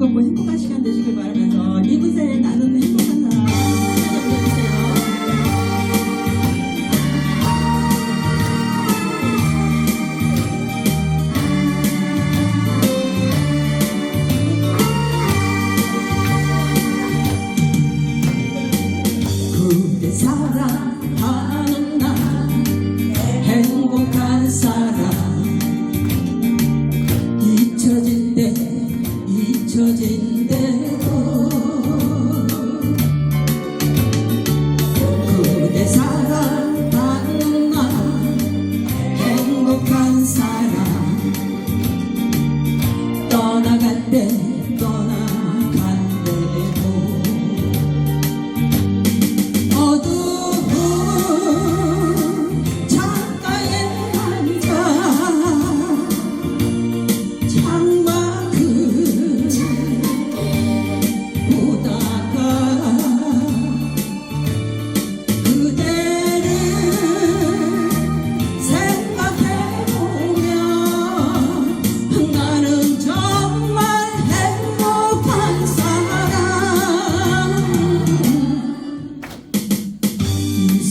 즐겁고 행복한 시간 되시길 바라면서 이곳에 나누는 행복한 사람. 그대 사랑하는 사람 떠나간대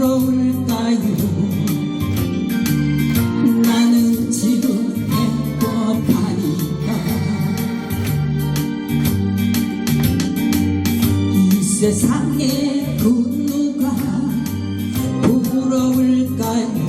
부러울까요. 나는 지금 행복하니까. 이 세상에 그 누가 부러울까요